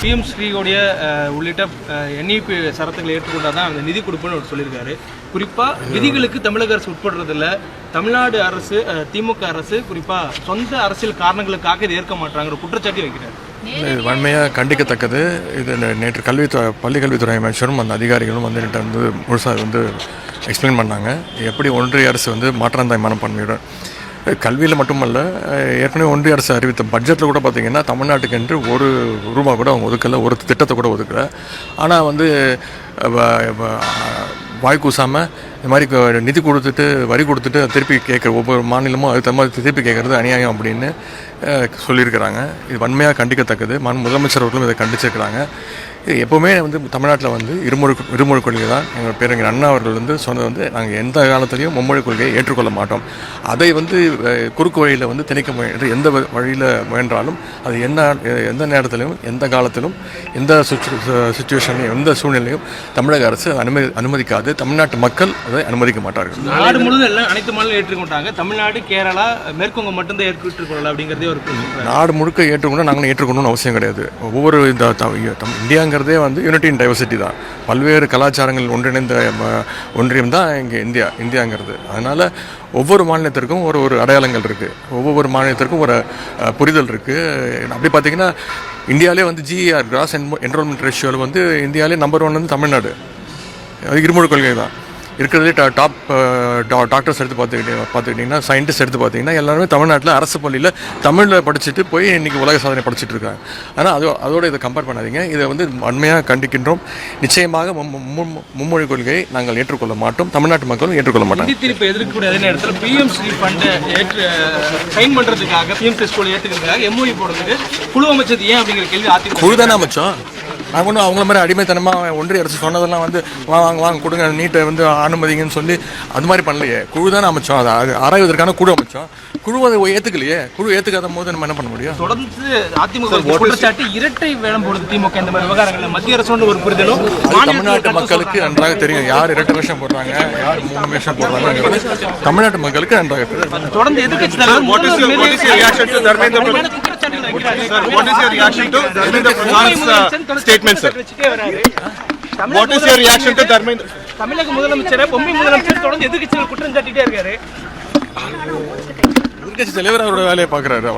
PM ஸ்ரீகோடைய உள்ளிட்ட NEP சரத்துக்களை ஏற்றுக்கொண்டால் தான் அந்த நிதி கொடுப்புன்னு அவர் சொல்லியிருக்காரு. குறிப்பாக விதிகளுக்கு தமிழக அரசு உட்படுறதில்ல. தமிழ்நாடு அரசு திமுக அரசு குறிப்பாக சொந்த அரசியல் காரணங்களுக்காக இதை ஏற்க மாட்டாங்கிற குற்றச்சாட்டி வைக்கிறார். இது வன்மையாக கண்டிக்கத்தக்கது. இது நேற்று கல்வித்துறை பள்ளி கல்வித்துறை அமைச்சரும் அந்த அதிகாரிகளும் வந்து என்கிட்ட வந்து முழுசாக வந்து எக்ஸ்பிளைன் பண்ணாங்க. எப்படி ஒன்றிய அரசு வந்து மாற்றாந்தாய் மனப்பான்மையுடன் கல்வியில் மட்டுமல்ல ஏற்கனவே ஒன்றிய அரசு அறிவித்த பட்ஜெட்டில் கூட பார்த்திங்கன்னா தமிழ்நாட்டுக்கு என்று ஒரு ரூபா கூட அவங்க ஒதுக்கலை ஒரு திட்டத்தை கூட ஒதுக்கலை. ஆனால் வந்து வ- வாய் கூசாமல் இந்த மாதிரி நிதி கொடுத்துட்டு வரி கொடுத்துட்டு திருப்பி கேட்குற ஒவ்வொரு மாநிலமும் அது மாதிரி திருப்பி கேட்குறது அநியாயம் அப்படின்னு சொல்லியிருக்கிறாங்க. இது வன்மையாக கண்டிக்கத்தக்கது. மண் முதலமைச்சர் அவர்களும் இதை கண்டிச்சிருக்கிறாங்க. எப்போவுமே வந்து தமிழ்நாட்டில் வந்து இருமொழி இருமொழி கொள்கை தான். எங்கள் பேரறிஞர் அண்ணா அவர்கள் வந்து சொன்னது வந்து நாங்கள் எந்த காலத்துலையும் மும்மொழி கொள்கையை ஏற்றுக்கொள்ள மாட்டோம். அதை வந்து குறுக்கு வழியில் வந்து திணிக்க முயன்று எந்த வழியில் முயன்றாலும் அது என்ன எந்த நேரத்திலும் எந்த காலத்திலும் எந்த சுச்சுவேஷன்லையும் எந்த சூழ்நிலையும் தமிழக அரசு அனுமதி அனுமதிக்காது. தமிழ்நாட்டு மக்கள் அதை அனுமதிக்க மாட்டார்கள். நாடு முழுவதும் எல்லாம் அனைத்து மாநிலம் ஏற்றுக்கொண்டாங்க. தமிழ்நாடு கேரளா மேற்குவங்கம் மட்டும்தான் ஏற்றுக்கொள்ளல அப்படிங்கிறதே ஒரு. நாடு முழுக்க ஏற்றுக்கொண்டு நாங்கள் ஏற்றுக்கொள்ளணும்னு அவசியம் கிடையாது. ஒவ்வொரு இந்த தம் வந்து யூனிட்டி இன் டைவர்சிட்டி தான். பல்வேறு கலாச்சாரங்கள் ஒன்றிணைந்த ஒன்றியம் தான் இங்கே இந்தியா இந்தியாங்கிறது. அதனால் ஒவ்வொரு மாநிலத்திற்கும் ஒரு ஒரு அடையாளங்கள் இருக்குது ஒவ்வொரு மாநிலத்திற்கும் ஒரு புரிதல் இருக்குது அப்படி பார்த்தீங்கன்னா இந்தியாவிலே வந்து ஜிஆர் கிராஸ் என்ரோல்மெண்ட் ரேஷியோவில் வந்து இந்தியாவிலே நம்பர் ஒன் வந்து தமிழ்நாடு. அது இருமொழி கொள்கை தான். இருக்கிறதுலே டா- டாப் டா- டாக்டர்ஸ் எடுத்து பார்த்துக்கிட்டீங்க பார்த்துக்கிட்டிங்கன்னா சயின்டிஸ்ட் எடுத்து பார்த்தீங்கன்னா எல்லாருமே தமிழ்நாட்டில் அரசு பள்ளியில் தமிழில் படிச்சுட்டு போய் இன்றைக்கி உலக சாதனை படிச்சுட்டு இருக்காங்க. ஆனால் அது அதோட இதை கம்பேர் பண்ணாதீங்க. இதை வந்து வன்மையாக கண்டிக்கின்றோம். நிச்சயமாக மும்- மும்- மும்மொழி கொள்கையை நாங்கள் ஏற்றுக்கொள்ள மாட்டோம். தமிழ்நாட்டு மக்களும் ஏற்றுக்கொள்ள நிதி திருப்பி எதிர்க்கக்கூடிய அதே நேரத்தில் பிஎம் ஸ்ரீ ஃபண்டை ஏற்று சைன் பண்றதுக்காக பிஎம் ஸ்ரீ ஸ்கூல் ஏற்றுக்கிறதுக்காக எம்ஓஇ போடுறதுக்கு குழு அமைச்சது ஏன் அப்படிங்கிற கேள்வி குழு தானே அமைச்சோம். நாங்கள் ஒன்றும் அவங்கள மாதிரி அடிமைத்தனமாக ஒன்றிய அரசு சொன்னதெல்லாம் வந்து வா வாங்க வாங்க கொடுங்க நீட்டை வந்து அனுமதிங்கன்னு சொல்லி அது மாதிரி பண்ணலையே. குழு தானே அமைச்சோம். அதை அது ஆராய்வதற்கான குழு அமைச்சோம். குழு அதை ஏற்றுக்கலையே குழு ஏற்றுக்காத போது நம்ம என்ன பண்ண முடியும்? தொடர்ந்து அதிமுக குற்றச்சாட்டு இரட்டை வேடம் போடுது திமுக இந்த மாதிரி விவகாரங்களில். மத்திய அரசோட ஒரு புரிதலும் தமிழ்நாட்டு மக்களுக்கு நன்றாக தெரியும். யார் இரண்டு வருஷம் போடுறாங்க? யார் மூணு வருஷம் போடுறாங்கிறது தமிழ்நாட்டு மக்களுக்கு நன்றாக தெரியும். தொடர்ந்து எதிர்க்கட்சி தலைவர் Is your reaction to Dharmendra Pradhan's uh, statement, sir? What is your reaction to Dharmendra? தமிழக முதலமைச்சரை பொம்மை முதலமைச்சர் தொடர்ந்து எதிர்க்கட்சிகள் குற்றம் சாட்டிட்டே இருக்காரு எதிர்க்கட்சி தலைவர் அவரோட வேலையை பார்க்குறாரு